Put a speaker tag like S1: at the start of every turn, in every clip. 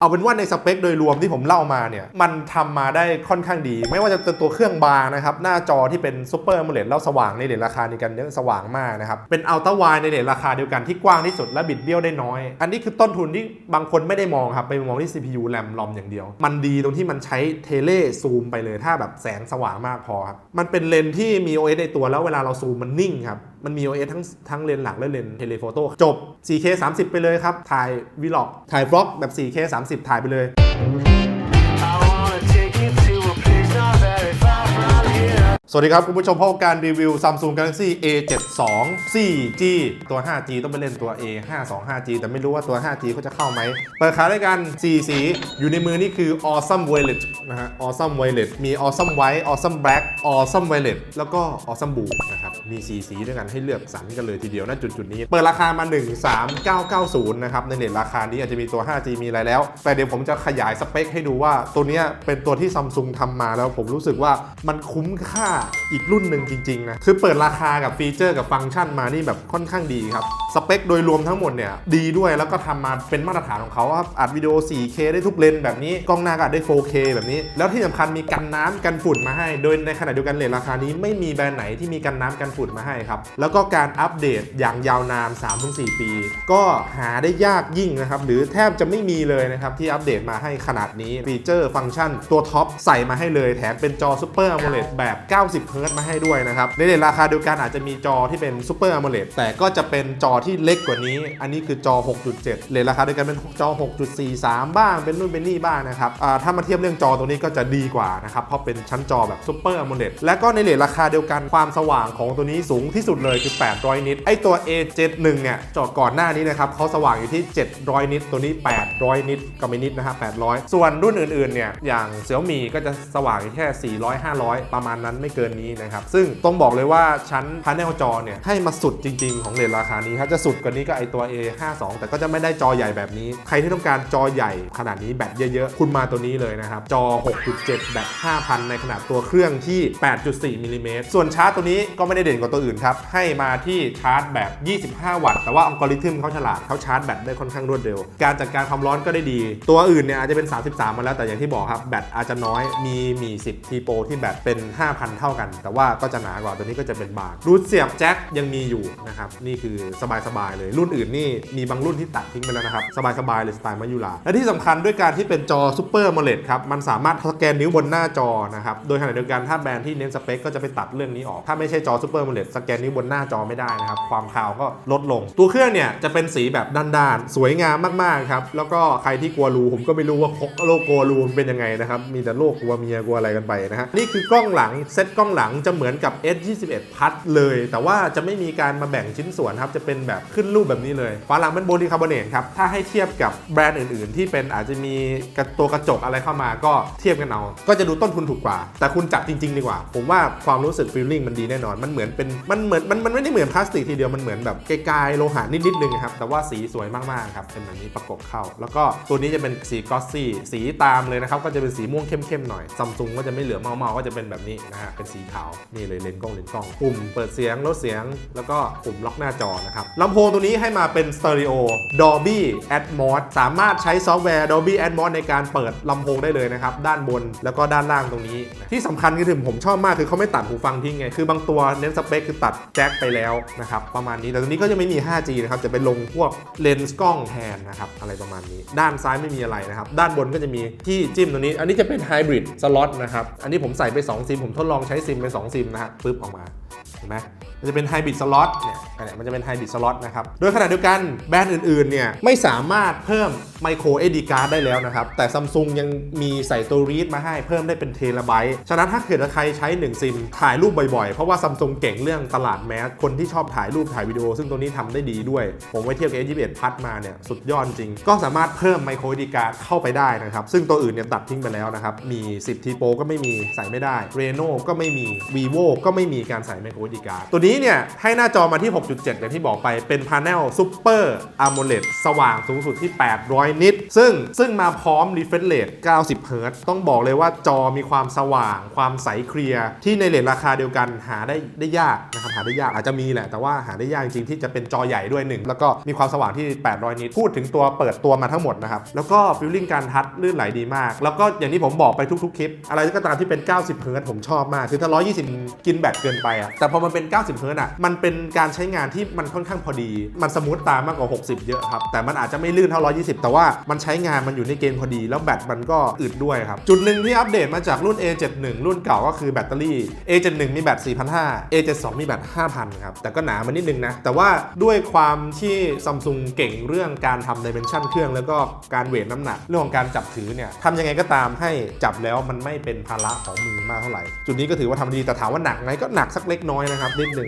S1: เอาเป็นว่าในสเปคโดยรวมที่ผมเล่ามาเนี่ย มันทำมาได้ค่อนข้างดี ไม่ว่าจะเป็นตัวเครื่องบางนะครับ หน้าจอที่เป็นซูเปอร์ m o เล d แล้วสว่างในเรทราคาเดียวกันเนี่ยสว่างมากนะครับ เป็นอัลตร้าไวในเรทราคาเดียวกันที่กว้างที่สุดและบิดเบี้ยวได้น้อย อันนี้คือต้นทุนที่บางคนไม่ได้มองครับ ไปมองที่ CPU แรมลอมอย่างเดียว มันดีตรงที่มันใช้เทเลซูมไปเลยถ้าแบบแสงสว่างมากพอครับมันเป็นเลนที่มี OS ในตัวแล้วเวลาเราซูมมันนิ่งครับมันมี OS ทั้งทั้งเลนหลักและเลนเทเลโฟโต้จบ 4K 30 ไปเลยครับ ถ่ายวีล็อกถ่ายบล็อกแบบ 4K 30 ถ่ายไปเลย สวัสดีครับ คุณผู้ชมพบกับการรีวิว Samsung Galaxy A72 4G ตัว 5G ต้องไปเล่นตัว A52 5G แต่ไม่รู้ว่าตัว 5G เขาจะเข้าไหม เปิดขายด้วยกัน 4 สี อยู่ในมือนี่คือ Awesome Violet นะฮะ Awesome Violet มี Awesome White Awesome Black Awesome Violet แล้วก็ Awesome Blue นะครับ มี 4 สีด้วยกันให้เลือกสรรกันเลยทีเดียวณจุดจุดๆนี้ เปิดราคามา 13990 นะครับ ในเน็ตราคานี้อาจจะมีตัว 5G มีอะไรแล้ว แต่เดี๋ยวผมจะขยายสเปคให้ดูว่าตัวเนี้ยเป็นตัวที่ซัมซุงทำมาแล้วผมรู้สึกว่ามันคุ้มค่าอีกรุ่นหนึ่งจริงๆนะคือเปิดราคากับฟีเจอร์กับฟังก์ชันมานี่แบบค่อนข้างดีครับ สเปคโดยรวมทั้งหมดเนี่ยดีด้วยแล้วก็ทำมาเป็นมาตรฐานของเขาว่าอัดวิดีโอ 4K ได้ทุกเลนส์แบบนี้ กล้องหน้าก็อัดได้ 4K แบบนี้ แล้วที่สำคัญมีกันน้ำกันฝุ่นมาให้ โดยในขณะเดียวกันเลทราคานี้ไม่มีแบรนด์ไหนที่มีกันน้ำกันฝุ่นมาให้ครับแล้วก็การอัปเดตอย่างยาวนาน 3-4 ปี ก็หาได้ยากยิ่งนะครับหรือแทบจะไม่มีเลยนะครับที่อัปเดตมาให้ขนาดนี้ฟีเจอร์ฟังก์ชัน ตัวท็อปใส่มาให้เลยแถมเป็นจอ Super AMOLED แบบ90 Hz มาให้ด้วยนะครับ ในเรทราคาเดียวกันอาจจะมีจอที่เป็น Super AMOLED แต่ก็จะเป็นจอที่เล็กกว่านี้ อันนี้คือจอ 6.7 เรทราคาเดียวกันเป็นจอ 6.43 บ้าง เป็นนู่นเป็นนี่บ้างนะครับถ้ามาเทียบเรื่องจอตรงนี้ก็จะดีกว่านะครับ เพราะเป็นชั้นจอแบบ Super AMOLED และก็ในเรทราคาเดียวกันความสว่างของตัวนี้สูงที่สุดเลยคือ 800 นิต ไอตัว A71 เนี่ยจอก่อนหน้านี้นะครับเขาสว่างอยู่ที่ 700 นิต ตัวนี้ 800 นิตก็ไม่นิดนะครับ800 ส่วนรุ่นอื่นๆเนี่ยอย่าง Xiaomi ก็จะสว่างแค่ 400 500 ประมาณนั้นไม่เกินนี้นะครับ ซึ่งต้องบอกเลยว่าชั้นพา n เนลจอเนี่ยให้มาสุดจริง ๆ ของเรทราคานี้ครับจะสุดกว่านี้ก็ไอตัว A52 แต่ก็จะไม่ได้จอใหญ่แบบนี้ ใครที่ต้องการจอใหญ่ขนาดนี้แบตเยอะๆ คุณมาตัวนี้เลยนะครับ จอ 6.7 แบต 5,000 ในขนาดตัวเครื่องที่ 8.4มิลลิเมตรส่วนชาร์จตัวนี้ก็ไม่ได้เด่นกว่าตัวอื่นครับ ให้มาที่ชาร์จแบบ 25 วัตต์ แต่ว่าอัลกอริทึมเขาฉลาดเขาชาร์จแบตได้ค่อนข้างรวดเร็ว การจัดการความร้อนก็ได้ดี ตัวอื่นเนี่ยอาจจะเป็น 33 มาแล้วแต่อย่างที่บอกครับแบตอาจจะน้อยมีมี 10ทีโปที่แบตเป็น 5,000เท่ากัน แต่ว่าก็จะหนากว่าตัวนี้ก็จะเป็นบางรูดเสียบแจ็คยังมีอยู่นะครับนี่คือสบายๆเลย รุ่นอื่นนี่มีบางรุ่นที่ตัดทิ้งไปแล้วนะครับสบายๆเลยสไตล์มายุราและที่สำคัญด้วยการที่เป็นจอซูเปอร์โมเลดครับมันสามารถสแกนนิ้วบนหน้าจอนะครับโดยขณะเดียวกันถ้าแบรนด์ที่เน้นสเปคก็จะไปตัดเรื่องนี้ออกถ้าไม่ใช่จอซูเปอร์โมเลดสแกนนิ้วบนหน้าจอไม่ได้นะครับความคาวก็ลดลง ตัวเครื่องเนี่ยจะเป็นสีแบบด้านๆสวยงามมากๆครับแล้วก็ใครที่กลัวรูผมก็ไม่รู้ว่าโลโก้รูมันเป็นยังไงนะครับมีแต่โลกกลัวเมียกลัวอะไรกันไปนะฮะนี่คือกล้องหลังเซตกล้องหลังจะเหมือนกับ S21 พัดเลย แต่ว่าจะไม่มีการมาแบ่งชิ้นส่วนครับ จะเป็นแบบขึ้นรูปแบบนี้เลยฝาหลังเป็นโบลีคาร์บอเนตครับ ถ้าให้เทียบกับแบรนด์อื่น ๆ ที่เป็นอาจจะมีกระตัวกระจกอะไรเข้ามาก็เทียบกันเอา ก็จะดูต้นทุนถูกกว่า แต่คุณจับจริง ๆ ดีกว่า ผมว่าความรู้สึกฟีลลิ่งมันดีแน่นอน มันเหมือนเป็นมันเหมือนมันมันไม่ได้เหมือนพลาสติกทีเดียวมันเหมือนแบบไกลๆโลหะนิดๆนึงครับแต่ว่าสีสวยมากๆครับเป็นแบบนี้ประกบเข้า แล้วก็ตัวนี้จะเป็นสีกอสซี่สีตามเลยนะครับก็จะเป็นสีม่วงเข้มๆหน่อยซัมซุงก็จะไม่เหลือเมาๆก็จะเป็นแบบนี้นะฮะเป็นสีขาว นี่เลยเลนส์กล้องเลนส์กล้อง ปุ่มเปิดเสียงลดเสียง แล้วก็ปุ่มล็อกหน้าจอนะครับลำโพงตัวนี้ให้มาเป็นสเตอริโอ Dolby Atmos สามารถใช้ซอฟต์แวร์ Dolby Atmos ในการเปิดลำโพงได้เลยนะครับ ด้านบนแล้วก็ด้านล่างตรงนี้ที่สำคัญคือถึงผมชอบมากคือเขาไม่ตัดหูฟังทิ้งไง คือบางตัวเน้นสเปคคือตัดแจ็คไปแล้วนะครับ ประมาณนี้แต่ตัวนี้ก็จะไม่มี 5G นะครับ จะไปลงพวกเลนส์กล้องแทนนะครับอะไรประมาณนี้ ด้านซ้ายไม่มีอะไรนะครับ ด้านบนก็จะมีที่จิ้มตรงนี้ อันนี้จะเป็นไฮบริดสล็อตนะครับ อันนี้ผมใส่ไป2ซิมผมทดลองใช้ซิมเป็น2ซิมนะฮะปึ๊บออกมาเห็นไหม มันจะเป็นไฮบริดสล็อตเนี่ยอันนี้มันจะเป็นไฮบริดสล็อตนะครับ โดยขณะเดียวกันแบรนด์อื่นๆเนี่ยไม่สามารถเพิ่มไมโคร SD card ได้แล้วนะครับ แต่ซัมซุงยังมีใส่ตัวรีดมาให้เพิ่มได้เป็นเทราไบต์ฉะนั้นถ้าเกิดใครใช้ 1 ซิม ถ่ายรูปบ่อยๆ เพราะว่าซัมซุงเก่งเรื่องตลาดแมสคนที่ชอบถ่ายรูปถ่ายวิดีโอ ซึ่งตัวนี้ทำได้ดีด้วย ผมไว้เทียบกับ S21 พัดมาเนี่ยสุดยอดจริง ก็สามารถเพิ่มไมโคร SD card เข้าไปได้นะครับซึ่งตัวอื่นเนี่ยตัดทิ้งไปแล้วนะครับมี10 T Pro ก็ไม่มีใส่ไม่ได้ Reno ก็ไม่มี Vivo ก็ไม่มีการใส่ไมโคร SD card ตัวนี้นี้เนี่ยให้หน้าจอมาที่ 6.7 อย่างที่บอกไปเป็นพา n e l Super AMOLED สว่างสูงสุดที่ 800 นิต ซึ่งซึ่งมาพร้อม refresh rate 90 เฮิร์ต้องบอกเลยว่าจอมีความสว่าง ความใสเคลียร์ ที่ในเลทราคาเดียวกันหาได้ได้ยากนะครับหาได้ยากอาจจะมีแหละ แต่ว่าหาได้ยากจริงๆที่จะเป็นจอใหญ่ด้วยหนึ่งแล้วก็มีความสว่างที่ 800 นิต พูดถึงตัวเปิดตัวมาทั้งหมดนะครับ แล้วก็ฟิลลิ่งการทัชลื่นไหลดีมาก แล้วก็อย่างที่ผมบอกไปทุกๆคลิป อะไรก็ตามที่เป็น 90 เฮิรตผมชอบมากคือถ้า 120 กินแบตเกินไปอะแต่พอมันเป็น 90เฮิรตซ์อะมันเป็นการใช้งานที่มันค่อนข้างพอดี มันสมูทตามากกว่า 60 เยอะครับ แต่มันอาจจะไม่ลื่นเท่า 120 แต่ว่ามันใช้งานมันอยู่ในเกณฑ์พอดี แล้วแบตมันก็อึดด้วยครับ จุดหนึ่งที่อัปเดตมาจากรุ่น A71 รุ่นเก่าก็คือแบตเตอรี่ A71 มีแบต4,500 A72 มีแบต5,000 ครับ แต่ก็หนามานิดนึงนะ แต่ว่าด้วยความที่ซัมซุงเก่งเรื่องการทำดิเมนชันเครื่องแล้วก็การเวทน้ำหนักเรื่องของการจับถือเนี่ยทำยังไงก็ตามให้จับแล้วมันไม่เป็นภาระของมือมากเท่าไหร่ จุดนี้ก็ถือว่าทำดีแต่ถามว่าหนักไหมก็หนักสักเล็กน้อยนะครับนิดนึง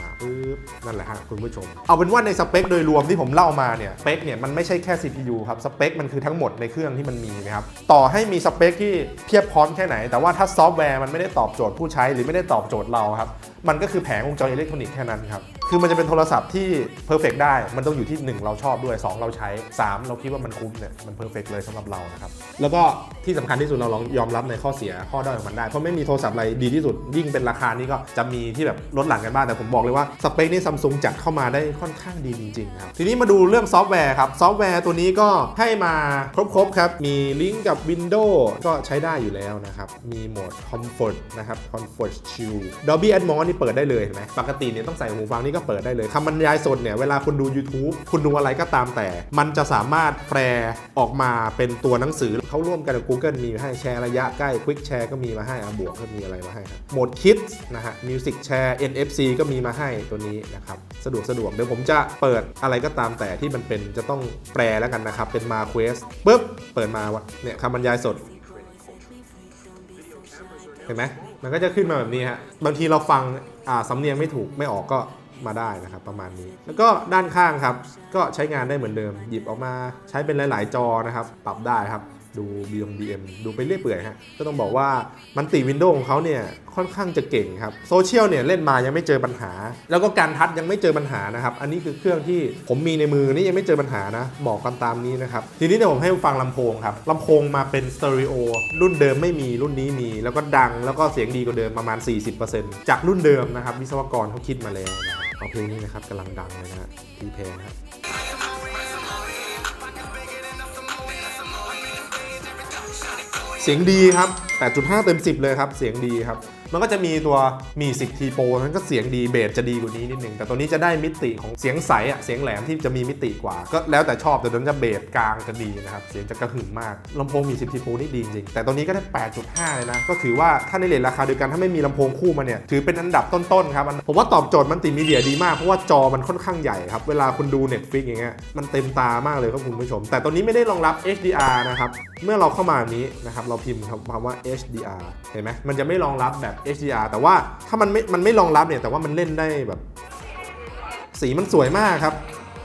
S1: มาปึ๊บนั่นแหละฮะคุณผู้ชม เอาเป็นว่าในสเปคโดยรวมที่ผมเล่ามาเนี่ยสเปคเนี่ยมันไม่ใช่แค่ CPU ครับสเปคมันคือทั้งหมดในเครื่องที่มันมีนะครับต่อให้มีสเปคที่เพียบพร้อมแค่ไหน แต่ว่าถ้าซอฟต์แวร์มันไม่ได้ตอบโจทย์ผู้ใช้หรือไม่ได้ตอบโจทย์เราครับมันก็คือแผงวงจรอิเล็กทรอนิกส์แค่นั้นครับ คือมันจะเป็นโทรศัพท์ที่เพอร์เฟกได้ มันต้องอยู่ที่ 1 เราชอบด้วย 2 เราใช้ 3 เราคิดว่ามันคุ้มเนี่ยมันเพอร์เฟกเลยสำหรับเรานะครับแล้วก็ที่สำคัญที่สุดเราลองยอมรับในข้อเสียข้อด้อยของมันได้ เพราะไม่มีโทรศัพท์อะไรดีที่สุด ยิ่งเป็นราคานี้ก็จะมีที่แบบลดหลั่นกันบ้างแต่ผมบอกเลยว่าสเปคนี่ซัมซุงจัดเข้ามาได้ค่อนข้างดีจริงๆครับทีนี้มาดูเรื่องซอฟต์แวร์ครับซอฟต์แวร์ตัวนี้ก็ให้มาครบๆครับมีลิงก์กับ Windows ก็ใช้ได้อยู่แล้วนะครับมีโหมด Comfort นะครับ Comfort Chill Dolby Atmos นี่เปิดได้เลยเห็นไหมปกติเนี่ยต้องใส่หูฟังนี่ก็เปิดได้เลยคำบรรยายสดเนี่ยเวลาคุณดู YouTube คุณดูอะไรก็ตามแต่ มันจะสามารถแปลออกมาเป็นตัวหนังสือเขาร่วมกันกับ Google มีให้แชร์ระยะใกล้ Quick Share ก็มีมาให้อาบวกก็มีอะไรมาให้ครับโหมด Kids นะฮะ Music Share NFC ก็มีมาให้ตัวนี้นะครับสะดวกสะดวกเดี๋ยวผมจะเปิดอะไรก็ตามแต่ที่มันเป็นจะต้องแปลแล้วกันนะครับ เป็นมา Quest ปุ๊บเปิดมาวะเนี่ยคำบรรยายสดเห็นไหมมันก็จะขึ้นมาแบบนี้ฮะบางทีเราฟังอ่าสำเนียงไม่ถูกไม่ออกก็ มาได้นะครับประมาณนี้ แล้วก็ด้านข้างครับ ก็ใช้งานได้เหมือนเดิม หยิบออกมาใช้เป็นหลาย ๆ จอนะครับ ปรับได้ครับดู BM BM ดูไปเรื่อยเปื่อยฮะ ก็ต้องบอกว่ามันติวินโดว์ของเขาเนี่ยค่อนข้างจะเก่งครับโซเชียลเนี่ยเล่นมายังไม่เจอปัญหา แล้วก็การทัดยังไม่เจอปัญหานะครับ อันนี้คือเครื่องที่ผมมีในมือนี่ยังไม่เจอปัญหานะ บอกกันตามนี้นะครับ ทีนี้เดี๋ยวผมให้ฟังลำโพงครับลำโพงมาเป็นสเตอริโอรุ่นเดิมไม่มีรุ่นนี้มี แล้วก็ดังแล้วก็เสียงดีกว่าเดิมประมาณ 40%จากรุ่นเดิมนะครับวิศวกรเขาคิดมาแล้วนะครับ เอาเพลงนี้นะครับกำลังดังเลยนะฮะที่เพลงครับเสียงดีครับ 8.5 เต็ม 10 เลยครับ เสียงดีครับ มันก็จะมีตัวมี10ทีโปนั้นก็เสียงดีเบสจะดีกว่านี้นิดนึงแต่ตัวนี้จะได้มิติของเสียงใสอะเสียงแหลมที่จะมีมิติกว่า ก็แล้วแต่ชอบแต่ตัวนั้จะเบสกลางจะดีนะครับเสียงจะกระหึ่มมากลำโพงมี10ทีโปนี่ดีจริงแต่ตัวนี้ก็ได้ 8.5 เลยนะก็ถือว่าถ้าในเลทราคาเดียวกันถ้าไม่มีลำโพงคู่มาเนี่ยถือเป็นอันดับต้นๆครับผมว่าตอบโจทย์มันติมีเดียดีมากเพราะว่าจอมันค่อนข้างใหญ่ครับเวลาคุณดู Netflix อย่างเงี้ยมันเต็มตามากเลยครับคุณผู้ชม แต่ตัวนี้ไม่ได้รองรับ HDR นะครับเมื่อเราเข้ามานี้นะครับเราพิมพ์คำว่า HDR เห็นไหมมันจะไม่รองรับแบบ HDR แต่ว่าถ้ามันไม่มันไม่รองรับเนี่ยแต่ว่ามันเล่นได้แบบ สีมันสวยมากครับ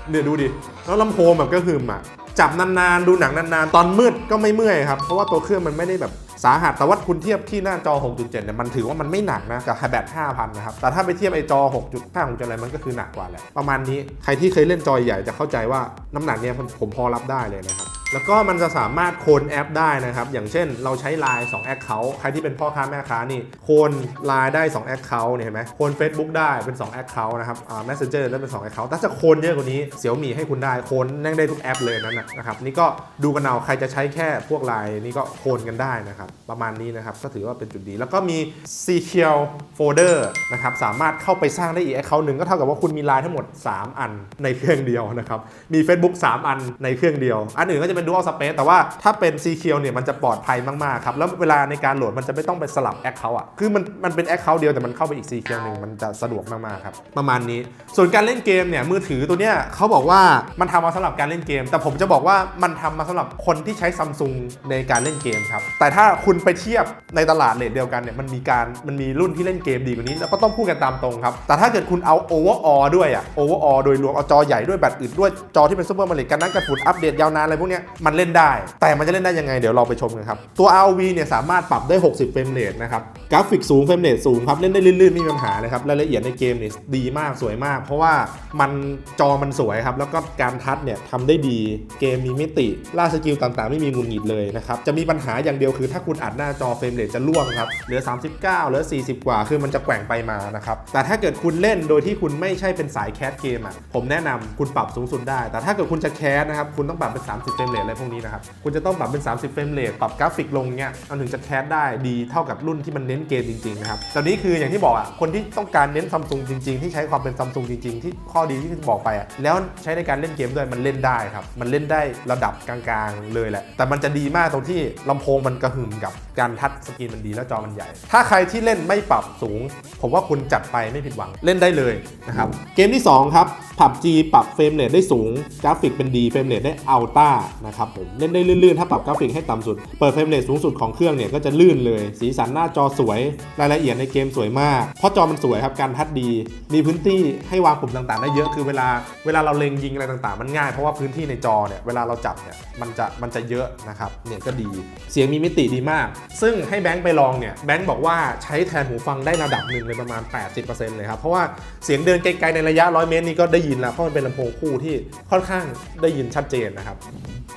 S1: เนี่ยดูดิแล้วลำโพงแบบก็หึมอะจับนานๆ ดูหนังนานๆ ตอนมืดก็ไม่เมื่อยครับ เพราะว่าตัวเครื่องมันไม่ได้แบบ สาหัสแต่ว่าคุณเทียบที่หน้าจอ 6.7 เนี่ยมันถือว่ามันไม่หนักนะกับแบต5,000 นะครับ แต่ถ้าไปเทียบไอจอ 6.5 6. อะไรมันก็คือหนักกว่าแหละ ประมาณนี้ใครที่เคยเล่นจอใหญ่จะเข้าใจว่าน้ำหนักเนี่ยผมพอรับได้เลยนะครับแล้วก็มันจะสามารถโคลนแอปได้นะครับ อย่างเช่นเราใช้ Line 2 Account ใครที่เป็นพ่อค้าแม่ค้านี่ โคลน Line ได้ 2 Account เนี่ยเห็นไหมโคลน Facebook ได้เป็น 2 Account นะครับอ่า Messenger ได้เป็น 2 Account ถ้าจะโคลนเยอะกว่านี้เสี่ยวมีให้คุณได้ โคลนนั่งได้ทุกแอปเลยนั่นนะครับ นี่ก็ดูกันเอาใครจะใช้แค่พวก Line นี่ก็โคนกันได้นะครับประมาณนี้นะครับ ก็ถือว่าเป็นจุดดี แล้วก็มี Secure Folder นะครับ สามารถเข้าไปสร้างได้อีก Account หนึ่งก็เท่ากับว่าคุณมี Line ทั้งหมด 3 อันในเครื่องเดียวนะครับ มี Facebook 3 อันในเครื่องเดียว อันอื่นก็จะเป็น dual space แต่ว่าถ้าเป็น C เคียวเนี่ยมันจะปลอดภัยมากๆครับ แล้วเวลาในการโหลดมันจะไม่ต้องไปสลับแอคเคาท์อะ คือมันมันเป็นแอคเคาท์เดียวแต่มันเข้าไปอีก C เคียวหนึ่งมันจะสะดวกมากๆครับ ประมาณนี้ ส่วนการเล่นเกมเนี่ยมือถือตัวเนี้ยเขาบอกว่ามันทำมาสำหรับการเล่นเกม แต่ผมจะบอกว่ามันทำมาสำหรับคนที่ใช้ซัมซุงในการเล่นเกมครับแต่ถ้าคุณไปเทียบในตลาดเลทเดียวกันเนี่ยมันมีการมันมีรุ่นที่เล่นเกมดีกว่านี้แล้วก็ต้องพูดกันตามตรงครับ แต่ถ้าเกิดคุณเอา overall ด้วยอะ overall โดยรวมเอาจอใหญ่ด้วยแบตอึดด้วยจอที่เป็นซูเปอร์มาริกันนั่งกันฝุ่นอัปเดตยาวนานอะไรพวกเนี้ยมันเล่นได้ แต่มันจะเล่นได้ยังไงเดี๋ยวเราไปชมกันครับตัว RV เนี่ยสามารถปรับได้ 60 เฟรมเรทนะครับกราฟิกสูงเฟรมเรทสูงครับเล่นได้ลื่นๆไม่มีปัญหาเลยครับรายละเอียดในเกมเนี่ยดีมากสวยมาก เพราะว่ามันจอมันสวยครับแล้วก็การทัชเนี่ยทำได้ดีเกมมีมิติล่าสกิลต่างๆ ไม่มีงุนหงิดเลยนะครับจะมีปัญหาอย่างเดียวคือถ้าคุณอัดหน้าจอเฟรมเรทจะล่วงครับ เหลือ 39 เหลือ 40 กว่า คือมันจะแกว่งไปมานะครับ แต่ถ้าเกิดคุณเล่นโดยที่คุณไม่ใช่เป็นสายแคสเกมอะ ผมแนะนำคุณปรับสูงสุดได้ แต่ถ้าเกิดคุณจะแคสนะครับ คุณต้องปรับเป็น 30 เฟรมเรทอะไรพวกนี้นะครับ คุณจะต้องปรับเป็น 30 เฟรมเรท ปรับกราฟิกลงเงี้ยมันถึงจะแคสได้ดีเท่ากับรุ่นที่มันเน้นเกมจริงๆนะครับแต่นี้คืออย่างที่บอกอะ คนที่ต้องการเน้นซัมซุงจริงๆ ที่ใช้ความเป็นซัมซุงจริงๆ ที่ข้อดีที่บอกไปอะ แล้วใช้ในการเล่นเกมด้วยมันเล่นได้ครับ มันเล่นได้ระดับกลางๆ เลยแหละ แต่มันจะดีมากตรงที่ลำโพงมันกระหึ่มกับการทัดสกรีนมันดีแล้วจอมันใหญ่ ถ้าใครที่เล่นไม่ปรับสูง ผมว่าคุณจัดไปไม่ผิดหวังเล่นได้เลยนะครับ เกมที่สองครับ PUBG ปรับเฟรมเรทได้สูง กราฟิกเป็นดีเฟรมเรทได้อัลต้านะครับผมเล่นได้ลื่นๆ ถ้าปรับกราฟิกให้ต่ำสุด เปิดเฟรมเรทสูงสุดของเครื่องเนี่ยก็จะลื่นเลย สีสันหน้าจอสวย รายละเอียดในเกมสวยมาก เพราะจอมันสวยครับ การทัดดี มีพื้นที่ให้วางปุ่มต่างๆ ได้เยอะคือเวลาเวลาเราเล็งยิงอะไรต่างๆ มันง่ายเพราะว่าพื้นที่ในจอเนี่ยเวลาเราจับเนี่ยมันจะมันจะเยอะนะครับเนี่ยก็ดี เสียงมีมิติดีมาก ซึ่งให้แบงค์ไปลองเนี่ยแบงค์บอกว่าใช้แทนหูฟังได้ระดับหนึ่งเลยประมาณ 80%เลยครับเพราะว่าเสียงเดินไกลๆในระยะ100เมตรนี่ก็ได้ยินแล้วเพราะมันเป็นลำโพงคู่ที่ค่อนข้างได้ยินชัดเจนนะครับ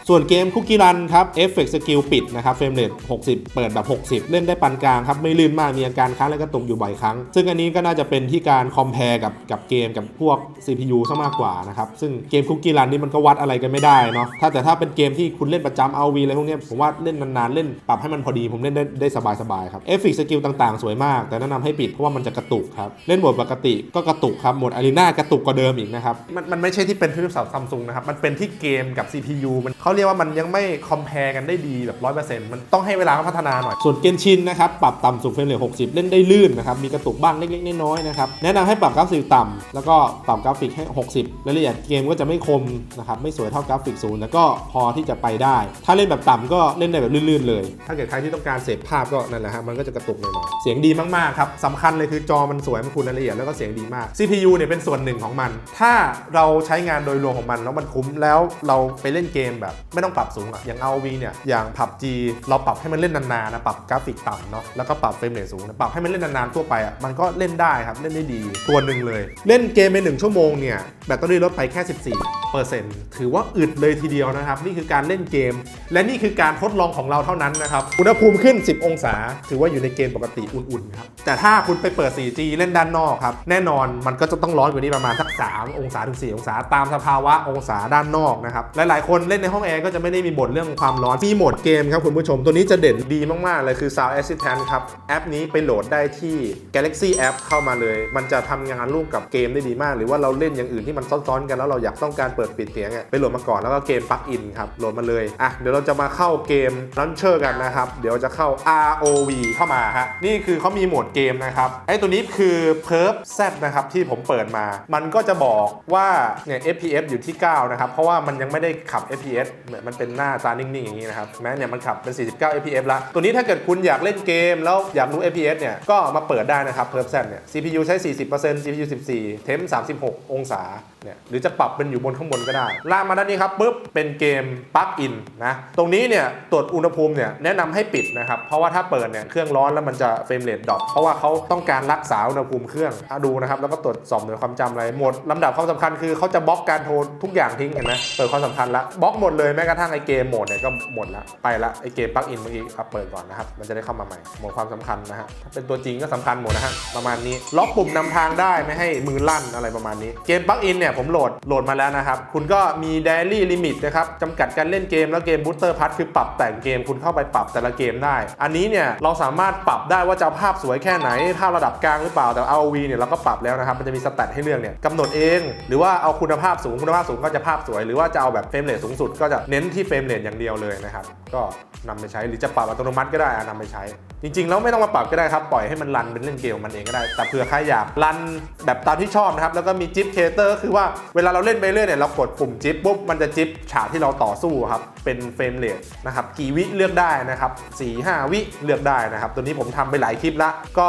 S1: ส่วนเกมคุกกี้รันครับเอฟเฟกต์สกิลปิดนะครับเฟรมเรท60 เปิดแบบ 60 เล่นได้ปานกลางครับ ไม่ลื่นมากมีอาการค้างและกระตุกอยู่บ่อยครั้ง ซึ่งอันนี้ก็น่าจะเป็นที่การคอมเพลกับกับเกมกับพวก CPU ซะมากกว่านะครับซึ่งเกมคุกกี้รันนี่มันก็วัดอะไรกันไม่ได้เนาะถ้าแต่ถ้าเป็นเกมที่คุณเล่นประจำเอาวีอะไรพวกนี้ผมว่าเล่นนานๆเล่นปรับให้มันพอดีผมเล่นได้ได้สบายๆครับเอฟเฟกต์สกิลต่างๆ สวยมาก แต่แนะนำให้ปิดเพราะว่ามันจะกระตุกครับเล่นโหมดปกติก็กระตุกครับโหมดอารีนากระตุกกว่าเดิมอีกนะครับมันมันไม่ใช่ที่เป็นที่ซัมซุงนะครับ มันเป็นที่เกมกับ CPU มันเขาเรียกว่ามันยังไม่คอมเพลกันได้ดีแบบ100%มันต้องให้เวลาพัฒนาหน่อย ส่วนเกนชินนะครับปรับต่ำสุดเฟรมเรท60 เล่นได้ลื่นนะครับ มีกระตุกบ้างเล็กๆน้อยๆนะครับ แนะนำให้ปรับกราฟิกต่ำแล้วก็ปรับกราฟิกให้ 60รายละเอียดเกมก็จะไม่คมนะครับไม่สวยเท่ากราฟิกศูนย์แล้วก็พอที่จะไปได้ ถ้าเล่นแบบต่ำก็เล่นได้แบบลื่นๆเลย ถ้าเกิดใครที่ต้องการเสพภาพก็นั่นแหละฮะมันก็จะกระตุกหน่อยๆเสียงดีมากๆครับสำคัญเลยคือจอมันสวยมันคุณรายละเอียดแล้วก็เสียงดีมาก CPU เนี่ยเป็นส่วนหนึ่งของมันถ้าาเราใช้งานโดยรวมของมันแล้วมันคุ้มแล้วเราไปเล่นเกมแบบไม่ต้องปรับสูงอะอย่าง ROV เนี่ยอย่าง PUBG เราปรับให้มันเล่นนานๆนะปรับกราฟิกต่ำเนาะแล้วก็ปรับเฟรมเรทสูงปรับให้มันเล่นนานๆทั่วไปอะมันก็เล่นได้ครับเล่นได้ดีตัวหนึ่งเลย เล่นเกมไปหนึ่งชั่วโมงเนี่ยแบตเตอรี่ลดไปแค่ 14เปอร์เซ็นต์ถือว่าอึดเลยทีเดียวนะครับ นี่คือการเล่นเกม และนี่คือการทดลองของเราเท่านั้นนะครับอุณหภูมิขึ้น 10 องศา ถือว่าอยู่ในเกณฑ์ปกติอุ่นๆครับแต่ถ้าคุณไปเปิด 4G เล่นด้านนอกครับแน่นอนมันก็จะต้องร้อนกว่านี้ประมาณสัก3องศาถึง 4 องศา ตามสภาวะองศาด้านนอกนะครับ หลายๆ คนเล่นในห้องแอร์ก็จะไม่ได้มีบ่นเรื่องความร้อน มีโหมดเกมครับคุณผู้ชม ตัวนี้จะเด่นดีมากๆ เลยคือ Sound Assistant ครับ แอปนี้ไปโหลดได้ที่ Galaxy App เข้ามาเลย มันจะทำงานร่วมกับเกมได้ดีมาก หรือว่าเราเล่นอย่างอื่นที่มันซ้อนๆ กันแล้วเราอยากต้องการเปิดปิดเสียงอะไปโหลดมาก่อนแล้วก็เกมปลั๊กอินครับ โหลดมาเลย อะ เดี๋ยวเราจะมาเข้าเกม Launcher กันนะครับ เดี๋ยวจะเข้า ROV เข้ามาฮะ นี่คือเขามีโหมดเกมนะครับ ไอ้ตัวนี้คือ Perp Z นะครับที่ผมเปิดมา มันก็จะบอกว่าเนี่ย FPS อยู่ที่ 9 นะครับ เพราะว่ามันยังไม่ได้ขับ FPS เหมือนมันเป็นหน้าตานิ่งๆ อย่างนี้นะครับ แม้เนี่ยมันขับเป็น 49 FPS ละ ตัวนี้ถ้าเกิดคุณอยากเล่นเกม แล้วอยากรู้ FPS เนี่ย ก็มาเปิดได้นะครับ Perp Z เนี่ย CPU ใช้ 40% CPU 14 เทม36 องศาเนี่ยหรือจะปรับเป็นอยู่บนข้างบนก็ได้ ลากมาด้านนี้ครับปุ๊บเป็นเกมปลั๊กอินนะตรงนี้เนี่ยตรวจอุณหภูมิเนี่ยแนะนำให้ปิดนะครับเพราะว่าถ้าเปิดเนี่ยเครื่องร้อนแล้วมันจะเฟรมเรทดรอปเพราะว่าเขาต้องการรักษาอุณหภูมิเครื่องอดูนะครับแล้วก็ตรวจสอบหน่วยความจำอะไรหมดลำดับความสำคัญคือเขาจะบล็อกการโทรทุกอย่างทิ้งเห็นไหมเปิดความสำคัญละบล็อกหมดเลยแม้กระทั่งไอเกมโหมดเนี่ยก็หมดละไปละไอเกมปลั๊กอินเมื่อกี้อะเปิดก่อนนะครับมันจะได้เข้ามาใหม่หมดความสำคัญนะฮะถ้าเป็นตัวจริงก็สำคัญหมดนะฮะประมาณนี้ล็อกปุ่มนำทางได้ไม่ให้มือลั่นอะไรประมาณนี้เกมปลั๊กอินเนี่ยเนี่ยผมโหลดโหลดมาแล้วนะครับ คุณก็มี daily limit นะครับจำกัดการเล่นเกมแล้วเกม booster pass คือปรับแต่งเกมคุณเข้าไปปรับแต่ละเกมได้ อันนี้เนี่ยเราสามารถปรับได้ว่าจะภาพสวยแค่ไหน ภาพระดับกลางหรือเปล่าแต่ ROV เนี่ยเราก็ปรับแล้วนะครับมันจะมีสแตทให้เลือกเนี่ยกำหนดเอง หรือว่าเอาคุณภาพสูงคุณภาพสูงก็จะภาพสวย หรือว่าจะเอาแบบเฟรมเรทสูงสุดก็จะเน้นที่เฟรมเรทอย่างเดียวเลยนะครับก็นำไปใช้หรือจะปรับอัตโนมัติก็ได้อะนำไปใช้จริงๆ แล้วไม่ต้องมาปรับก็ได้ครับ ปล่อยให้มันรันเป็นเล่นเกมมันเองก็ได้ แต่เผื่อใครอยากรันแบบตามที่ชอบนะครับ แล้วก็มีจิ๊บเคเตอร์คือว่าเวลาเราเล่นไปเรื่อยเนี่ยเรากดปุ่มจิ๊บปุ๊บมันจะจิ๊บฉากที่เราต่อสู้ครับ เป็นเฟรมเรทนะครับกี่วิเลือกได้นะครับ4 5 วิเลือกได้นะครับ ตัวนี้ผมทำไปหลายคลิปละก็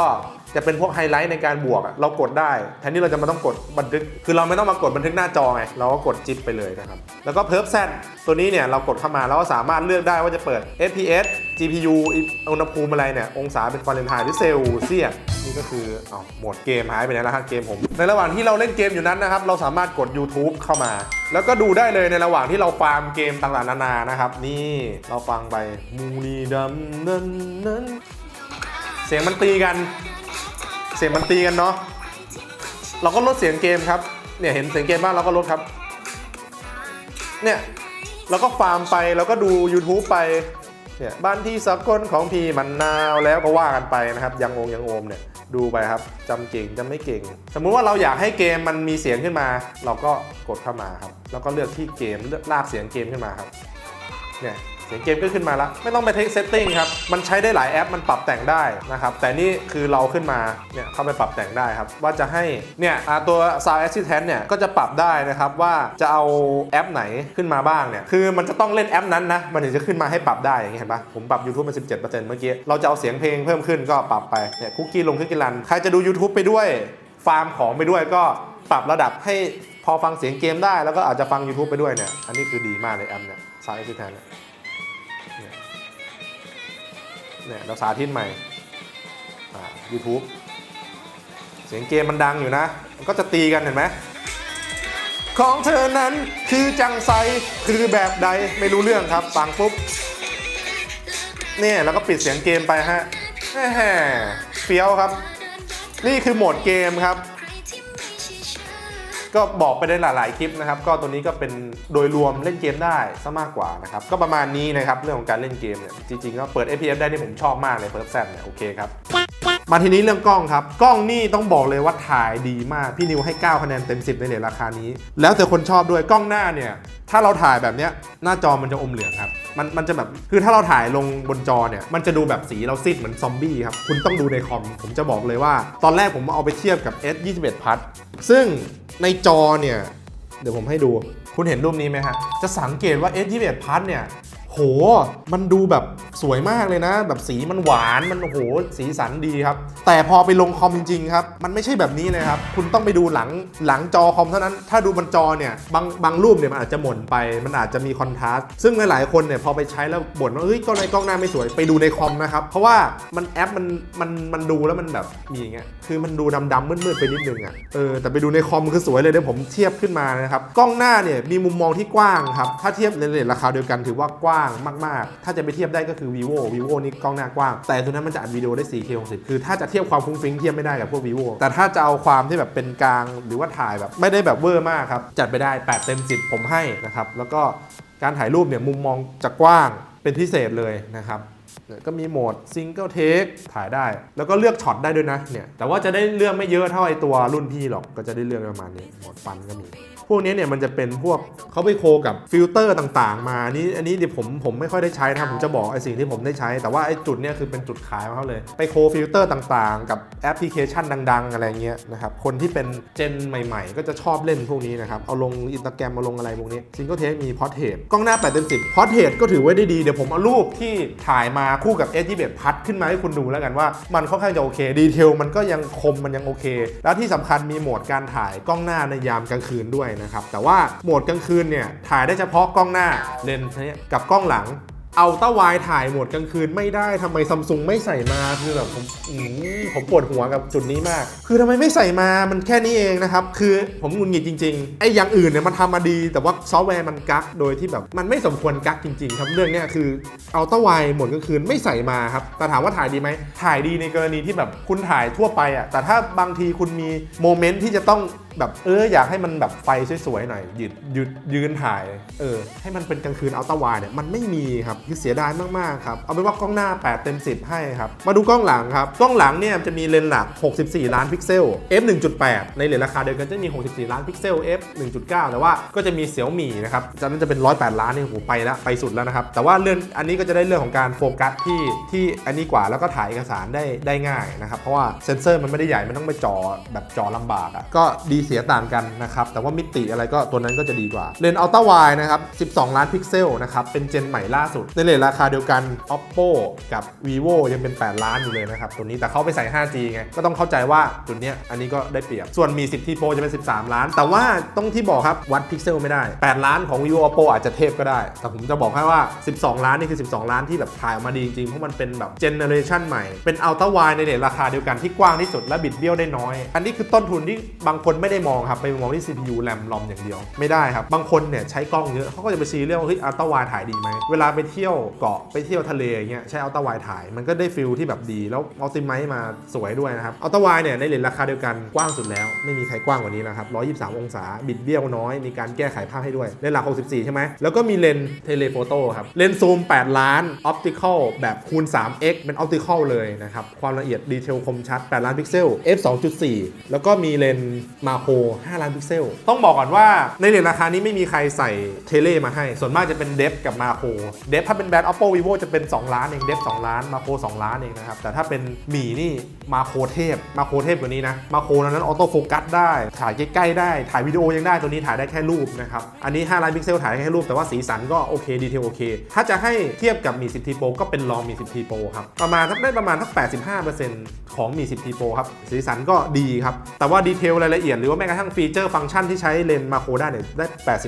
S1: จะเป็นพวกไฮไลท์ในการบวกอะเรากดได้ แทนที่เราจะมาต้องกดบันทึก คือเราไม่ต้องมากดบันทึกหน้าจอไง เราก็กดจิ๊บไปเลยนะครับ แล้วก็เพิร์ฟแซตัวนี้เนี่ยเรากดเข้ามาเราก็สามารถเลือกได้ว่าจะเปิด FPS GPU อุณหภูมิอะไรเนี่ย องศาเป็นฟาเรนไฮต์หรือเซลเซียส นี่ก็คืออาโหมดเกมหายไปไหนแล้วฮะเกมผม ในระหว่างที่เราเล่นเกมอยู่นั้นนะครับ เราสามารถกด YouTube เข้ามา แล้วก็ดูได้เลยในระหว่างที่เราฟาร์มเกมต่างๆนานานะครับ นี่เราฟังไปมูนีดำนั้นนั้นเสียงมันตีกัน เสียงมันตีกันเนาะเราก็ลดเสียงเกมครับเนี่ยเห็นเสียงเกมบ้างเราก็ลดครับเนี่ยเราก็ฟาร์มไปแล้วก็ดู YouTube ไปเนี่ยบ้านที่สักคนของพี่มันนาวแล้วก็ว่ากันไปนะครับ ยังองยังโอมเนี่ยดูไปครับจำเก่งจำไม่เก่ง สมมุติว่าเราอยากให้เกมมันมีเสียงขึ้นมา เราก็กดเข้ามาครับ แล้วก็เลือกที่เกมเลือกลากเสียงเกมขึ้นมาครับเนี่ย สียงเกมก็ขึ้นมาแล้วไม่ต้องไปเทคเซตติ้งครับ มันใช้ได้หลายแอปมันปรับแต่งได้นะครับ แต่นี่คือเราขึ้นมาเนี่ยเข้าไปปรับแต่งได้ครับ ว่าจะให้เนี่ยตัว Sound Assistant เนี่ยก็จะปรับได้นะครับว่าจะเอาแอปไหนขึ้นมาบ้างเนี่ยคือมันจะต้องเล่นแอปนั้นนะมันถึงจะขึ้นมาให้ปรับได้อย่างเงี้ยเห็นปะผมปรับ YouTube มา17%เมื่อกี้เราจะเอาเสียงเพลงเพิ่มขึ้นก็ปรับไปเนี่ยคุกกี้ลงคุกกี้รันใครจะดู YouTube ไปด้วยฟาร์มของไปด้วยก็ปรับระดับให้พอฟังเสียงเกมได้แล้วก็อาจจะฟัง YouTube ไปด้วยเนี่ย อันนี้คือดีมากเลยแอปเนี่ย Sound Assistant เนี่ย เนี่ยเราสาธิตใหม่อ่า YouTube เสียงเกมมันดังอยู่นะ มันก็จะตีกันเห็นไหมของเธอนั้นคือจังไซคือแบบใดไม่รู้เรื่องครับฟังปุ๊บเนี่ยแล้วก็ปิดเสียงเกมไปฮะแหมเฟี้ยวครับ นี่คือโหมดเกมครับ ก็บอกไปได้หลาย ๆ คลิปนะครับ ก็ตัวนี้ก็เป็นโดยรวมเล่นเกมได้ซะมากกว่านะครับ ก็ประมาณนี้นะครับ เรื่องของการเล่นเกมเนี่ย จริง ๆ ก็เปิด FPS ได้นี่ผมชอบมากเลยเพิร์ฟแซเนี่ย โอเคครับ มาทีนี้เรื่องกล้องครับ กล้องนี่ต้องบอกเลยว่าถ่ายดีมาก พี่นิวให้ 9 คะแนนเต็ม 10 ในเหรียญราคานี้ แล้วแต่คนชอบด้วย กล้องหน้าเนี่ย ถ้าเราถ่ายแบบเนี้ย หน้าจอมันจะอมเหลืองครับ มันมันจะแบบ คือถ้าเราถ่ายลงบนจอเนี่ย มันจะดูแบบสีเราซีดเหมือนซอมบี้ครับ คุณต้องดูในคอม ผมจะบอกเลยว่า ตอนแรกผมเอาไปเทียบกับ S21 Plus ซึ่ง ในจอเนี่ย เดี๋ยวผมให้ดู คุณเห็นรูปนี้ไหมฮะ จะสังเกตว่า S21 Plus เนี่ย โห มันดูแบบสวยมากเลยนะ แบบสีมันหวานมันโอ้โหสีสันดีครับ แต่พอไปลงคอมจริงๆครับ มันไม่ใช่แบบนี้เลยครับ คุณต้องไปดูหลังหลังจอคอมเท่านั้น ถ้าดูบนจอเนี่ยบางบางรูปเนี่ยมันอาจจะหม่นไป มันอาจจะมีคอนทราสต์ซึ่งหลายๆคนเนี่ยพอไปใช้แล้วบ่นว่าเฮ้ยกล้องในกล้องหน้าไม่สวยไปดูในคอมนะครับ เพราะว่ามันแอปมันมันมันดูแล้วมันแบบมีอย่างเงี้ยคือมันดูดำๆมืดๆไปนิดนึงอะเออแต่ไปดูในคอมคือสวยเลยเดี๋ยวผมเทียบขึ้นมานะครับกล้องหน้าเนี่ยมีมุมมองที่กว้างครับถ้าเทียบในเรทราคาเดียวกันถือว่ากว้างมาก ๆ ถ้าจะไปเทียบได้ก็คือ vivo vivo นี่กล้องหน้ากว้าง แต่ตัวนั้นมันจะอัดวิดีโอได้ 4K 60 คือถ้าจะเทียบความฟุ้งฟิ้งเทียบไม่ได้กับพวก vivo แต่ถ้าจะเอาความที่แบบเป็นกลางหรือว่าถ่ายแบบไม่ได้แบบเวอร์มากครับ จัดไปได้ 8 เต็ม 10 ผมให้นะครับ แล้วก็การถ่ายรูปเนี่ยมุมมองจะกว้างเป็นพิเศษเลยนะครับก็มีโหมดซิงเกิลเทคถ่ายได้ แล้วก็เลือกช็อตได้ด้วยนะเนี่ยแต่ว่าจะได้เลือกไม่เยอะเท่าไอตัวรุ่นพี่หรอกก็จะได้เลือกประมาณนี้โหมดฟันก็มี พวกนี้เนี่ยมันจะเป็นพวกเขาไปโคกับฟิลเตอร์ต่าง ๆ มานี่อันนี้เดี๋ยวผมผมไม่ค่อยได้ใช้นะครับผมจะบอกไอสิ่งที่ผมได้ใช้ แต่ว่าไอจุดเนี่ยคือเป็นจุดขายของเขาเลย ไปโคฟิลเตอร์ต่างๆ กับแอปพลิเคชันดัง ๆ อะไรเงี้ยนะครับคนที่เป็นเจนใหม่ๆ ก็จะชอบเล่นพวกนี้นะครับเอาลงอินสตาแกรมมาลงอะไรพวกนี้ซิงเกิลเทคมีพอร์เทรตกล้องหน้า8เต็ม10พอร์เทรตก็ถือไว้ได้ดีเดี๋ยวผมเอารูปที่ถ่ายมาคู่กับ s 2 1พัดขึ้นมาให้คุณดูแล้วกันว่ามันค่อนข้างจะโอเคดีเทลมันก็ยังคมมันยังโอเค แล้วที่สำคัญมีโหมดการถ่ายกล้องหน้าในยามกลางคืนด้วยนะครับ แต่ว่าโหมดกลางคืนเนี่ยถ่ายได้เฉพาะกล้องหน้าเลนส์นี่ยกับกล้องหลังเอาต้าวายถ่ายโหมดกลางคืนไม่ได้ทำไมซัมซุงไม่ใส่มาคือแบบผมผมปวดหัวกับจุดนี้มาก คือทำไมไม่ใส่มามันแค่นี้เองนะครับ คือผมหงุนหงิดจริงๆไอ้อย่างอื่นเนี่ยมันทำมาดี แต่ว่าซอฟต์แวร์มันกักโดยที่แบบมันไม่สมควรกักจริง ๆ ครับเรื่องเนี้ยคือเอาต้าวายโหมดกลางคืนไม่ใส่มาครับแต่ถามว่าถ่ายดีไหมถ่ายดีในกรณีที่แบบคุณถ่ายทั่วไปอะแต่ถ้าบางทีคุณมีโมเมนต์ที่จะต้องแบบเอออยากให้มันแบบไฟสวยๆหน่อยยืดยืดยืนถ่ายเออให้มันเป็นกลางคืนอัลตร้าไวเนี่ยมันไม่มีครับคือเสียดายมากๆครับเอาเป็นว่ากล้องหน้า 8 เต็ม 10 ให้ครับมาดูกล้องหลังครับกล้องหลังเนี่ยจะมีเลนส์หลัก 64 ล้านพิกเซล f 1.8 ในเลนส์ราคาเดียวกันจะมี 64 ล้านพิกเซล f 1.9 แต่ว่าก็จะมีเสี่ยวหมี่นะครับจากนั้นจะเป็น 108 ล้านนี่โอ้โหไปแล้วไปสุดแล้วนะครับแต่ว่าเรื่องอันนี้ก็จะได้เรื่องของการโฟกัสที่ที่อันนี้กว่าแล้วก็ถ่ายเอกสารได้ได้ง่ายนะครับเพราะว่าเซนเซอร์มันไม่ได้ใหญ่มันต้องไปจ่อแบบจ่อลำบากอะก็ดีเสียต่างกันนะครับ แต่ว่ามิติอะไรก็ตัวนั้นก็จะดีกว่า เลนส์อัลตร้าไวนะครับ 12 ล้านพิกเซลนะครับ เป็นเจนใหม่ล่าสุด ในเลนราคาเดียวกัน oppo กับ vivo ยังเป็น 8 ล้านอยู่เลยนะครับตัวนี้ แต่เขาไปใส่ 5G ไง ก็ต้องเข้าใจว่าจุดเนี้ยอันนี้ก็ได้เปรียบ ส่วนมี 10 T Pro จะเป็น 13 ล้าน แต่ว่าต้องที่บอกครับวัดพิกเซลไม่ได้ 8 ล้านของ vivo oppo อาจจะเทพก็ได้ แต่ผมจะบอกให้ว่า 12 ล้านนี่คือ 12 ล้านที่แบบถ่ายออกมาดีจริงๆ เพราะมันเป็นแบบเจเนอเรชันใหม่ เป็นอัลตร้าไวในเลนส์ราคาเดียวกันที่กว้างที่สุดและบิดเบี้ยวได้น้อย อันนี้คือต้นทุนที่บางคนไม่ได้มองครับไปมองที่ CPU แรมลอมอย่างเดียว ไม่ได้ครับ บางคนเนี่ยใช้กล้องเยอะเขาก็จะไปซีเรียสว่าเฮ้ยอัลตร้าไวถ่ายดีไหมเวลาไปเที่ยวเกาะไปเที่ยวทะเลอย่างเงี้ยใช้อัลตร้าไวถ่ายมันก็ได้ฟิลที่แบบดีแล้วอัลติไมมาสวยด้วยนะครับอัลตร้าไวเนี่ยในเลนส์ราคาเดียวกันกว้างสุดแล้ว ไม่มีใครกว้างกว่านี้นะครับ 123 องศา บิดเบี้ยวน้อย มีการแก้ไขภาพให้ด้วยเลนส์หลัก 64 ใช่ไหมแล้วก็มีเลนส์เทเลโฟโต้ครับเลนส์ซูม 8 ล้านออปติคอลแบบคูณ 3x เป็นออปติคอลเลยนะครับความละเอียดดีเทลคมชัด 8 ล้านพิกเซล f 2.4แล้วก็มีเลนมาโค5ล้านพิกเซล ต้องบอกก่อนว่าในเลนส์ราคานี้ไม่มีใครใส่เทเลมาให้ ส่วนมากจะเป็นเดฟกับมาโคเดฟถ้าเป็นแบรนด์ oppo vivo จะเป็น 2 ล้านเองเดฟ2ล้านมาโค2 ล้านเองนะครับ แต่ถ้าเป็นหมีนี่มาโคเทพ มาโคเทพกว่านี้นะ มาโคนั้นออโต้โฟกัสได้ ถ่ายใกล้ๆได้ ถ่ายวิดีโอยังได้ ตัวนี้ถ่ายได้แค่รูปนะครับ อันนี้ 5 ล้านพิกเซลถ่ายได้แค่รูป แต่ว่าสีสันก็โอเค ดีเทลโอเค ถ้าจะให้เทียบกับมี10 T Pro ก็เป็นลองมี10 T Pro ครับ ประมาณได้ประมาณทัก85%ของมี 10 T Pro ครับ สีสันก็ดีครับ แต่ว่าดีเทลรายละเอียดหรือว่าแม้กระทั่งฟีเจอร์ฟังก์ชันที่ใช้เลนส์มาโครได้เนี่ยได้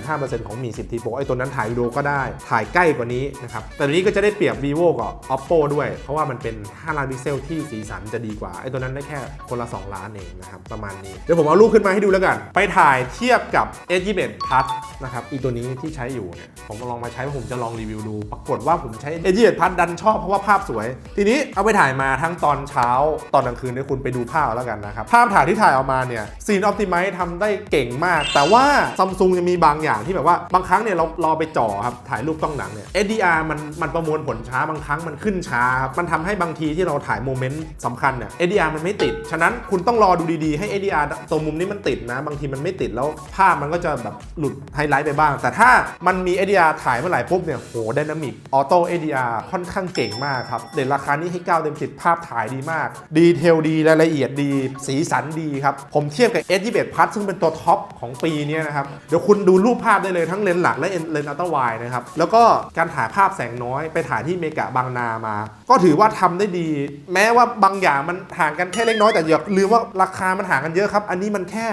S1: 85%ของมี 10 T Pro ไอ้ตัวนั้นถ่ายวิดีโอก็ได้ถ่ายใกล้กว่านี้นะครับ แต่ตัวนี้ก็จะได้เปรียบ vivo กับ oppo ด้วย เพราะว่ามันเป็น 5 ล้านพิกเซลที่สีสันจะดีกว่าไอ้ตัวนั้นได้แค่คนละ 2 ล้านเองนะครับประมาณนี้เดี๋ยวผมเอารูปขึ้นมาให้ดูแล้วกัน ไปถ่ายเทียบกับ S21 Plus นะครับอีตัวนี้ที่ใช้อยู่เนี่ยผมลองมาใช้ผมจะลองรีวิวดู ปรากฏว่าผมใช้ S21 Plus ดันชอบเพราะว่าภาพสวย ทีนี้เอาไปถ่ายมาทั้งตอนเช้าตอนกลางคืนเนี่ยคุณไปดูภาพเอาแล้วกันนะครับ ภาพถ่ายที่ถ่ายออกมาเนี่ยซีนออ t ติ i z e ทำได้เก่งมาก แต่ว่าซัมซุงจะมีบางอย่างที่แบบว่าบางครั้งเนี่ยเรารอไปจ่อครับถ่ายรูปกล้องหลังเนี่ย SDR มันมันประมวลผลช้าบางครั้งมันขึ้นช้าครับมันทำให้บางทีที่เราถ่ายโมเมนต์สำคัญเนี่ย SDR มันไม่ติด ฉะนั้นคุณต้องรอดูดีๆให้ SDR ตัวมุมนี้มันติดนะ บางทีมันไม่ติดแล้วภาพมันก็จะแบบหลุดไฮไลท์ไปบ้าง แต่ถ้ามันมี SDR ถ่ายเมื่อไหร่ปุ๊บเนี่ยโหไดนามิกออโต้ SDR ค่อนข้างเก่งมากครับเด่นราคานี้ให้9เต็ม10ภาพถ่ายดีมากดีีเทลดีรายละเอียดดี สีสันดีครับ ผมเทียบกับ S21 Plus ซึ่งเป็นตัวท็อปของปีนี้นะครับ เดี๋ยวคุณดูรูปภาพได้เลยทั้งเลนส์หลักและเลนส์อัลตร้าไวนะครับ แล้วก็การถ่ายภาพแสงน้อยไปถ่ายที่เมกะบางนามา ก็ถือว่าทำได้ดี แม้ว่าบางอย่างมันห่างกันแค่เล็กน้อยแต่อย่าลืมว่าราคามันห่างกันเยอะครับ อันนี้มันแค่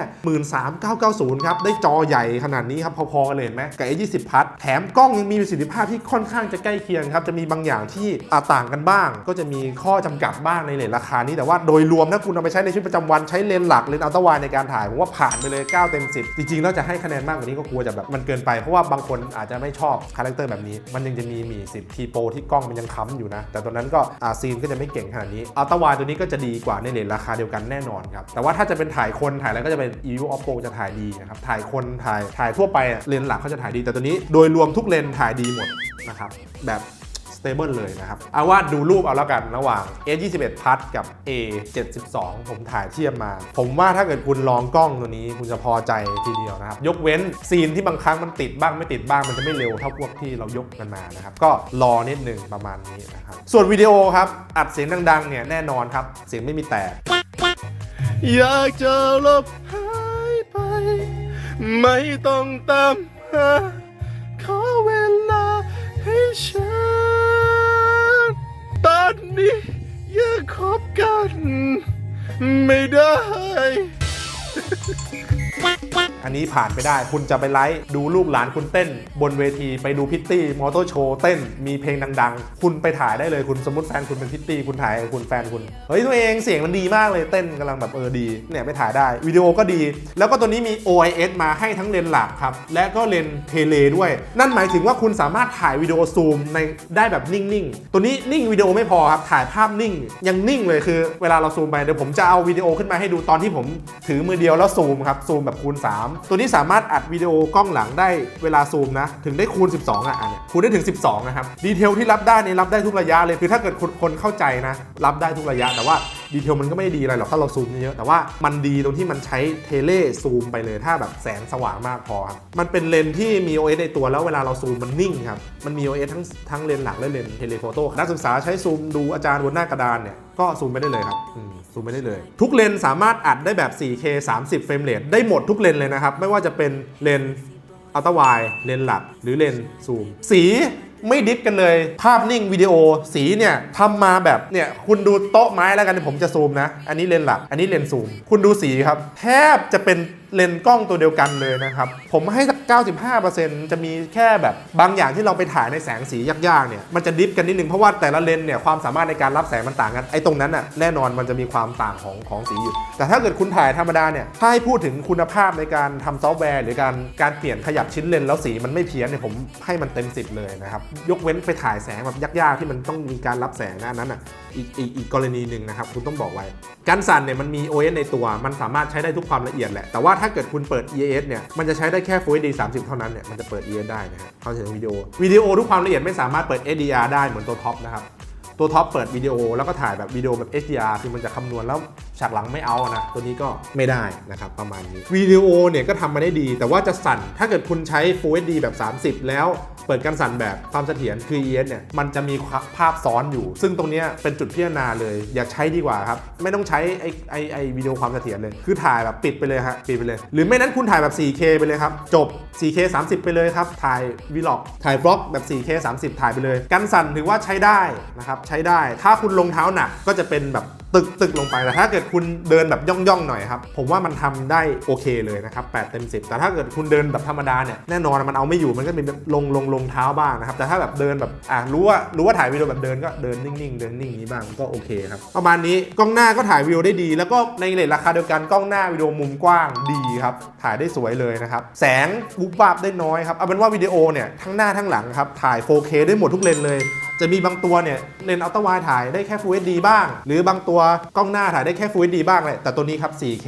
S1: 13,990 ครับ ได้จอใหญ่ขนาดนี้ครับ พอๆกันเลยเห็นไหมกับ A20 Plus แถมกล้องยังมีประสิทธิภาพที่ค่อนข้างจะใกล้เคียงครับ จะมีบางอย่างที่อาต่างกันบ้าง ก็จะมีข้อจำกัดบ้างในเลนราคานี้แต่ว่าโดยรวมถ้าคุณเอาไปใช้ในชีวิตประจำวันใช้เลนหลักเลนอัลตร้าไวในการถ่ายผมว่าผ่านไปเลย 9 เต็ม 10 จริงๆแล้วจะให้คะแนนมากกว่านี้ก็กลัวจะแบบมันเกินไปเพราะว่าบางคนอาจจะไม่ชอบคาแรคเตอร์แบบนี้ มันยังจะมีมี10 T Pro ที่กล้องมันยังค้ำอยู่นะแต่ตัวนั้นก็อาซีนก็จะไม่เก่งขนาดนี้อัลตาวาไวตัวนี้ก็จะดีกว่าในเลนราคาเดียวกันแน่นอนครับแต่ว่าถ้าจะเป็นถ่ายคนถ่ายอะไรก็จะเป็น EVO Oppo จะถ่ายดีนะครับถ่ายคนถ่ายถ่ายทั่วไปเลนหลักเขาจะถ่ายดี แต่ตัวนี้โดยรวมทุกเลนถ่ายดีหมดนะครับแบบ stable เลยนะครับ เอาว่าดูรูปเอาแล้วกันระหว่าง S21 Plus กับ A72 ผมถ่ายเทียบมา ผมว่าถ้าเกิดคุณลองกล้องตัวนี้ คุณจะพอใจทีเดียวนะครับ ยกเว้นซีนที่บางครั้งมันติดบ้างไม่ติดบ้างมันจะไม่เร็วเท่าพวกที่เรายกกันมานะครับ ก็รอนิดหนึ่งประมาณนี้นะครับ ส่วนวิดีโอครับอัดเสียงดังๆเนี่ยแน่นอนครับเสียงไม่มีแตก
S2: อยากจะลบหายไป ไม่ต้องตามหาขอเวลาให้ฉัน ตอนนี้ยังคบกัน ไม่ได้
S1: อันนี้ผ่านไปได้ คุณจะไปไลฟ์ดูลูกหลานคุณเต้น บนเวทีไปดูพิตตี้มอเตอร์โชว์เต้นมีเพลงดัง ๆ คุณไปถ่ายได้เลยคุณสมมติแฟนคุณเป็นพิตตี้คุณถ่ายคุณแฟนคุณ เฮ้ยตัวเองเสียงมันดีมากเลยเต้นกำลังแบบเออดีเนี่ยไปถ่ายได้วิดีโอก็ดี แล้วก็ตัวนี้มี OIS มาให้ทั้งเลนส์หลักครับ และก็เลนส์เทเลด้วย นั่นหมายถึงว่าคุณสามารถถ่ายวิดีโอซูมในได้แบบนิ่งๆ ตัวนี้นิ่งวิดีโอไม่พอครับถ่ายภาพนิ่งยังนิ่งเลยคือ เวลาเราซูมไปเดี๋ยวผมจะเอาวิดีโอขึ้นมาให้ดูตอนที่ผมถือมือเดียวแล้วซูมครับซูมแบบคูณ 3 ตัวนี้สามารถอัดวิดีโอกล้องหลังได้เวลาซูมนะ ถึงได้คูณ 12 อะอันเนี้ยคูณได้ถึง 12 นะครับ ดีเทลที่รับได้นี่รับได้ทุกระยะเลย คือถ้าเกิดคนเข้าใจนะ รับได้ทุกระยะ แต่ว่าดีเทลมันก็ไม่ดีอะไรหรอกถ้าเราซูมเยอะแต่ว่ามันดีตรงที่มันใช้เทเลซูมไปเลยถ้าแบบแสงสว่างมากพอครับมันเป็นเลนที่มี OS ในตัวแล้วเวลาเราซูมมันนิ่งครับมันมี OS ทั้งทั้งเลนหลักและเลนเทเลโฟโต้นักศึกษาใช้ซูมดูอาจารย์บนหน้ากระดานเนี่ย ก็ซูมไปได้เลยครับซูมไปได้เลย ทุกเลนสามารถอัดได้แบบ 4K 30 เฟรมเรทได้หมดทุกเลนเลยนะครับ ไม่ว่าจะเป็นเลนอัลตร้าไวเลนหลักหรือเลนซูม สีไม่ดิฟกันเลย ภาพนิ่งวิดีโอสีเนี่ยทำมาแบบเนี่ยคุณดูโต๊ะไม้แล้วกันผมจะซูมนะ อันนี้เลนหลัก อันนี้เลนซูม คุณดูสีครับ แทบจะเป็น เลนส์กล้องตัวเดียวกันเลยนะครับ ผมให้สัก 95%จะมีแค่แบบบางอย่างที่เราไปถ่ายในแสงสียากๆเนี่ยมันจะดิฟกันนิดนึง เพราะว่าแต่ละเลนส์เนี่ยความสามารถในการรับแสงมันต่างกัน ไอ้ตรงนั้นน่ะแน่นอนมันจะมีความต่างของของสีอยู่ แต่ถ้าเกิดคุณถ่ายธรรมดาเนี่ยถ้าให้พูดถึงคุณภาพในการทำซอฟต์แวร์หรือการการเปลี่ยนขยับชิ้นเลนส์แล้วสีมันไม่เพี้ยนเนี่ยผมให้มันเต็ม 10 เลยนะครับยกเว้นไปถ่ายแสงแบบยากๆ ที่มันต้องมีการรับแสงนะอันนั้นอะอีกอีกอีกกรณีหนึ่งนะครับคุณต้องบอกไว้การสั่นเนี่ยมันมี OS ในตัวมันสามารถใช้ได้ทุกความละเอียดแหละแต่ว่าถ้าเกิดคุณเปิด EAS เนี่ย มันจะใช้ได้แค่ Full HD 30 เท่านั้นเนี่ย มันจะเปิด EAS ได้นะครับเข้าถึงวิดีโอ วิดีโอทุกความละเอียดไม่สามารถเปิด HDR ได้เหมือนตัวท็อปนะครับ ตัวท็อปเปิดวิดีโอแล้วก็ถ่ายแบบวิดีโอแบบ HDR คือมันจะคำนวณแล้วฉากหลังไม่เอานะ ตัวนี้ก็ไม่ได้นะครับประมาณนี้วิดีโอเนี่ยก็ทำมาได้ดี แต่ว่าจะสั่นถ้าเกิดคุณใช้ Full HD แบบ 30 แล้วเปิดการสั่นแบบความเสถียรคือ ES เนี่ยมันจะมีภาพซ้อนอยู่ ซึ่งตรงนี้เป็นจุดพิจารณาเลย อย่าใช้ดีกว่าครับ ไม่ต้องใช้ไอไอไอวิดีโอความเสถียรเลย คือถ่ายแบบปิดไปเลยฮะปิดไปเลย หรือไม่นั้นคุณถ่ายแบบ 4K ไปเลยครับ จบ 4K 30 ไปเลยครับ ถ่ายวีล็อกถ่ายบล็อกแบบ 4K 30 ถ่ายไปเลย กันสั่นถือว่าใช้ได้นะครับใช้ได้ ถ้าคุณลงเท้าหนักก็จะเป็นแบบตึกตึกลงไปแต่ถ้าเกิดคุณเดินแบบย่องย่องๆหน่อยครับผมว่ามันทำได้โอเคเลยนะครับ8เต็ม 10 แต่ถ้าเกิดคุณเดินแบบธรรมดาเนี่ยแน่นอนมันเอาไม่อยู่มันก็มีแบบลงลงลงเท้าบ้างนะครับแต่ถ้าแบบเดินแบบอะรู้ว่ารู้ว่าถ่ายวิดีโอแบบเดินก็เดินนิ่งๆ เดินนิ่งนี้บ้างก็โอเคครับประมาณนี้กล้องหน้าก็ถ่ายวิดีโอได้ดี แล้วก็ในเลทราคาเดียวกันกล้องหน้าวิดีโอมุมกว้างดีครับถ่ายได้สวยเลยนะครับแสงวุบวับได้น้อยครับเอาเป็นว่าวิดีโอเนี่ยทั้งหน้าทั้งหลังครับถ่าย 4K ได้หมดทุกเลนเลย จะมีบางตัวเนี่ยเลนส์อัลตร้าไวถ่ายได้แค่ Full HD บ้าง หรือบางตัวกล้องหน้าถ่ายได้แค่ Full HD บ้างเลยแต่ตัวนี้ครับ 4K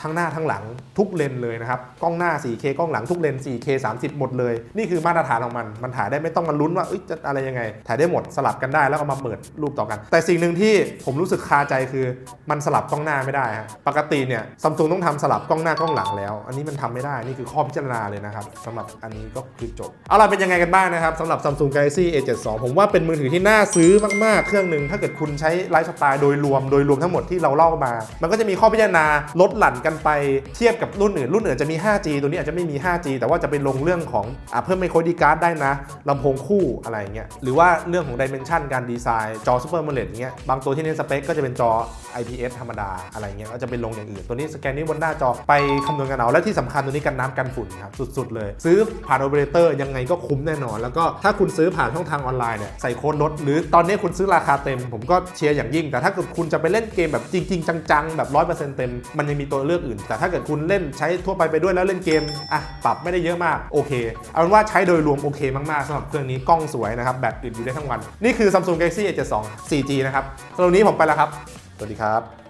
S1: ทั้งหน้าทั้งหลังทุกเลนเลยนะครับ กล้องหน้า 4K กล้องหลังทุกเลน 4K 30 หมดเลย นี่คือมาตรฐานของมัน มันถ่ายได้ไม่ต้องมาลุ้นว่าจะอะไรยังไง ถ่ายได้หมดสลับกันได้แล้วก็มาเปิดรูปต่อกัน แต่สิ่งหนึ่งที่ผมรู้สึกคาใจคือมันสลับกล้องหน้าไม่ได้ฮะปกติเนี่ยซัมซุงต้องทำสลับกล้องหน้ากล้องหลังแล้ว อันนี้มันทำไม่ได้นี่คือข้อพิจารณาเลยนะครับสำหรับอันนี้ก็คือจบเอาล่ะเป็นยังไงกันบ้างนะครับสำหรับ Samsung Galaxy A72 ผมว่าเป็นมือถือที่น่าซื้อมากๆ เครื่องหนึ่งถ้าเกิดคุณใช้ไลฟ์สไตล์โดยรวมโดยรวมทั้งหมดที่เราเล่ามา มันก็จะมีข้อพิจารณาลดหลั่นกันไปเทียบกับรุ่นอื่น รุ่นอื่นจะมี 5G ตัวนี้อาจจะไม่มี 5G แต่ว่าจะไปลงเรื่องของอเพิ่มไมโครดีการ์ดได้นะลำโพงคู่อะไรเงี้ยหรือว่าเรื่องของดิเมนชันการดีไซน์จอ Super AMOLED อย่างเงี้ยบางตัวที่เน้นสเปคก็จะเป็นจอ IPS ธรรมดาอะไรเงี้ยก็จะเป็นลงอย่างอื่น ตัวนี้สแกนนี้บนหน้าจอไปคำนวณกันเอาและที่สำคัญตัวนี้กันน้ำกันฝุ่นครับสุด ๆ เลย ซื้อผ่านโอเปอเรเตอร์ยังไงก็คุ้มแน่นอน แล้วก็ถ้าคุณซื้อผ่านช่องทางออนไลน์เนี่ยใส่โค้ดลด หรือตอนนี้คุณซื้อราคาเต็ม ผมก็เชียร์อย่างยิ่ง แต่ถ้าเกิดคุณจะไปเล่นเกมแบบจริง ๆ จังๆ แบบ 100%เต็ม มันยังมีตัวเลือกอื่น แต่ถ้าเกิดคุณเล่นใช้ทั่วไปไปด้วยแล้วเล่นเกมอะปรับไม่ได้เยอะมากโอเค เอาเป็นว่าใช้โดยรวมโอเคมากๆสำหรับเครื่องนี้กล้องสวยนะครับแบตอึดอยู่ได้ทั้งวันนี่คือ Samsung Galaxy A72 4G นะครับสำหรับวันนี้ผมไปแล้วครับสวัสดีครับ